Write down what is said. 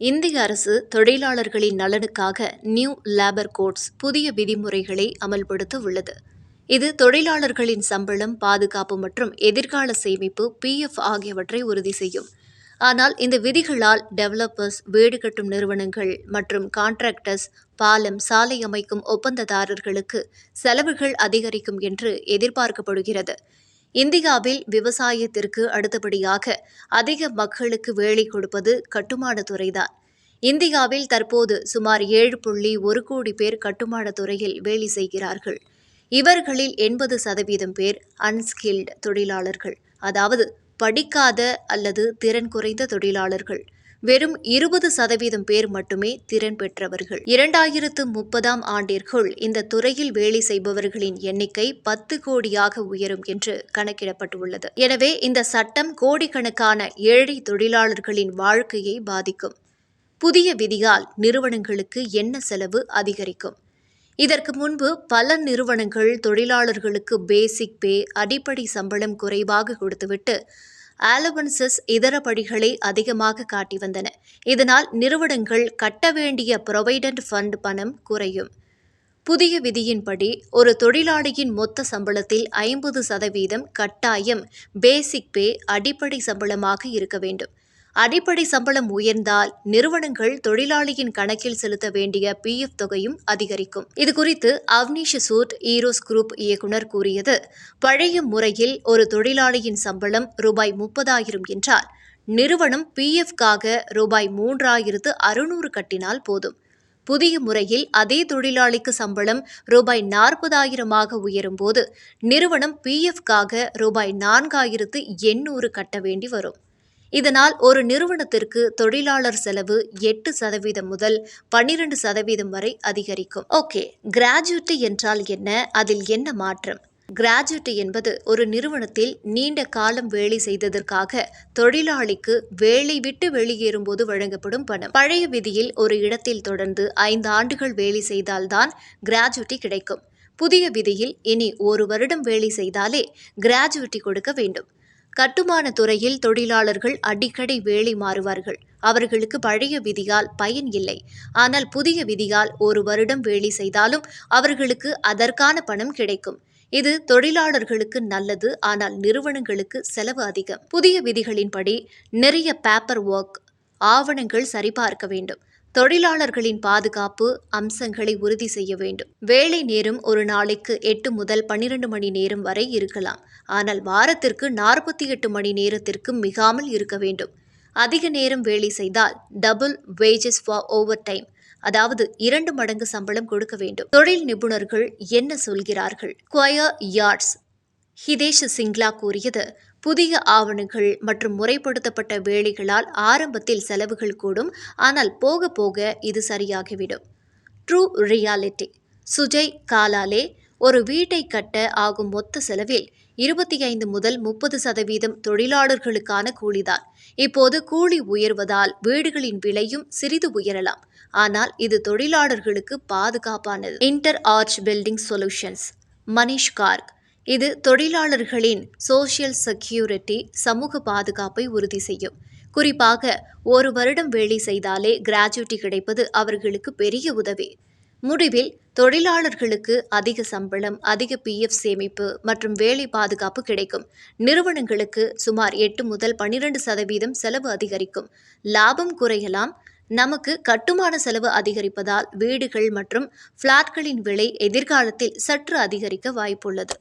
இந்திய அரசு தொழிலாளர்களின் நலனுக்காக நியூ லேபர் கோட்ஸ் புதிய விதிமுறைகளை அமல்படுத்த உள்ளது. இது தொழிலாளர்களின் சம்பளம் பாதுகாப்பு மற்றும் எதிர்கால சேமிப்பு பிஎஃப் ஆகியவற்றை உறுதி செய்யும். ஆனால் இந்த விதிகளால் டெவலப்பர்ஸ் வீடு கட்டும் நிறுவனங்கள் மற்றும் கான்ட்ராக்டர்ஸ் பாலம் சாலை அமைக்கும் ஒப்பந்ததாரர்களுக்கு செலவுகள் அதிகரிக்கும் என்று எதிர்பார்க்கப்படுகிறது. இந்தியாவில் விவசாயத்திற்கு அடுத்தபடியாக அதிக மக்களுக்கு வேலை கொடுப்பது கட்டுமானத்துறைதான் இந்தியாவில் தற்போது சுமார் ஏழு புள்ளி ஒரு கோடி பேர் கட்டுமானத் துறையில் வேலை செய்கிறார்கள். இவர்களில் எண்பது சதவீதம் பேர் அன்ஸ்கில்டு தொழிலாளர்கள் அதாவது படிக்காத அல்லது திறன் குறைந்த தொழிலாளர்கள். வெறும் இருபது சதவீதம் பேர் மட்டுமே திறன் பெற்றவர்கள். இரண்டாயிரத்து முப்பதாம் ஆண்டிற்குள் இந்த துறையில் வேலை செய்பவர்களின் எண்ணிக்கை பத்து கோடியாக உயரும் என்று கணக்கிடப்பட்டுள்ளது. எனவே இந்த சட்டம் கோடிக்கணக்கான ஏழை தொழிலாளர்களின் வாழ்க்கையை பாதிக்கும். புதிய விதியால் நிறுவனங்களுக்கு என்ன செலவு அதிகரிக்கும்? இதற்கு முன்பு பல நிறுவனங்கள் தொழிலாளர்களுக்கு பேசிக் பே அடிப்படை சம்பளம் குறைவாக கொடுத்துவிட்டு அலவன்சஸ் இதர படிகளை அதிகமாக காட்டி வந்தன. இதனால் நிறுவனங்கள் கட்ட வேண்டிய ப்ரொவைடன்ட் ஃபண்ட் பணம் குறையும். புதிய விதியின்படி ஒரு தொழிலாளியின் மொத்த சம்பளத்தில் ஐம்பது சதவீதம் கட்டாயம் பேசிக் பே அடிப்படை சம்பளமாக இருக்க வேண்டும். அடிப்படை சம்பளம் உயர்ந்தால் நிறுவனங்கள் தொழிலாளியின் கணக்கில் செலுத்த வேண்டிய பிஎஃப் தொகையும் அதிகரிக்கும். இதுகுறித்து அவ்னிஷ் சூட் ஈரோஸ் குரூப் இயக்குனர் கூறியது. பழைய முறையில் ஒரு தொழிலாளியின் சம்பளம் ரூபாய் முப்பதாயிரம் என்றால் நிறுவனம் பிஎஃப்காக ரூபாய் மூன்றாயிரத்து அறுநூறு கட்டினால் போதும். புதிய முறையில் அதே தொழிலாளிக்கு சம்பளம் ரூபாய் நாற்பதாயிரமாக உயரும்போது நிறுவனம் பிஎஃப்காக ரூபாய் நான்காயிரத்து எண்ணூறு கட்ட வேண்டி வரும். இதனால் ஒரு நிறுவனத்திற்கு தொழிலாளர் செலவு எட்டு சதவீதம் முதல் பன்னிரண்டு சதவீதம் வரை அதிகரிக்கும். ஓகே கிராஜுவேட் என்றால் என்ன? அதில் என்ன மாற்றம்? கிராஜுவேட் என்பது ஒரு நிறுவனத்தில் நீண்ட காலம் வேலை செய்ததற்காக தொழிலாளிக்கு வேலை விட்டு வெளியேறும்போது வழங்கப்படும் பணம். பழைய விதியில் ஒரு இடத்தில் தொடர்ந்து ஐந்து ஆண்டுகள் வேலை செய்தால்தான் கிராஜுவேட்டி கிடைக்கும். புதிய விதியில் இனி ஒரு வருடம் வேலை செய்தாலே கிராஜுவேட்டி கொடுக்க வேண்டும். கட்டுமான துறையில் தொழிலாளர்கள் அடிக்கடி வேலை மாறுவார்கள். அவர்களுக்கு பழைய விதியால் பயன் இல்லை. ஆனால் புதிய விதியால் ஒரு வருடம் வேலை செய்தாலும் அவர்களுக்கு அதற்கான பணம் கிடைக்கும். இது தொழிலாளர்களுக்கு நல்லது ஆனால் நிறுவனங்களுக்கு செலவு அதிகம். புதிய விதிகளின்படி நிறைய பேப்பர் ஒர்க் ஆவணங்கள் சரிபார்க்க வேண்டும். தொழிலாளர்களின் பாதுகாப்பு அம்சங்களை உறுதி செய்ய வேண்டும். வேலை நேரம் ஒரு நாளைக்கு எட்டு முதல் பன்னிரண்டு மணி நேரம் வரை இருக்கலாம். ஆனால் வாரத்திற்கு நாற்பத்தி எட்டு மணி நேரத்திற்கு மிகாமல் இருக்க வேண்டும். அதிக நேரம் வேலை செய்தால் double wages for overtime அதாவது இரண்டு மடங்கு சம்பளம் கொடுக்க வேண்டும். தொழில் நிபுணர்கள் என்ன சொல்கிறார்கள்? குவயர் யார்ட்ஸ் ஹிதேஷ் சிங்லா கூறியது புதிய ஆவணங்கள் மற்றும் முறைப்படுத்தப்பட்ட வேலைகளால் ஆரம்பத்தில் செலவுகள் கூடும் ஆனால் போக போக இது சரியாகிவிடும். ட்ரூ ரியாலிட்டி சுஜய் காலாலே ஒரு வீட்டை கட்ட ஆகும் மொத்த செலவில் இருபத்தி ஐந்து முதல் முப்பது சதவீதம் தொழிலாளர்களுக்கான கூலிதான். இப்போது கூலி உயர்வதால் வீடுகளின் விலையும் சிறிது உயரலாம். ஆனால் இது தொழிலாளர்களுக்கு பாதுகாப்பானது. Inter Arch Building Solutions Manish Garg. இது தொழிலாளர்களின் சோஷியல் செக்யூரிட்டி சமூக பாதுகாப்பை உறுதி செய்யும். குறிப்பாக ஒரு வருடம் வேலை செய்தாலே கிராஜுவிட்டி கிடைப்பது அவர்களுக்கு பெரிய உதவி. முடிவில் தொழிலாளர்களுக்கு அதிக சம்பளம் அதிக பிஎஃப் சேமிப்பு மற்றும் வேலை பாதுகாப்பு கிடைக்கும். நிறுவனங்களுக்கு சுமார் எட்டு முதல் பன்னிரண்டு சதவீதம் செலவு அதிகரிக்கும். லாபம் குறையலாம். நமக்கு கட்டுமான செலவு அதிகரிப்பதால் வீடுகள் மற்றும் பிளாட்களின் விலை எதிர்காலத்தில் சற்று அதிகரிக்க வாய்ப்புள்ளது.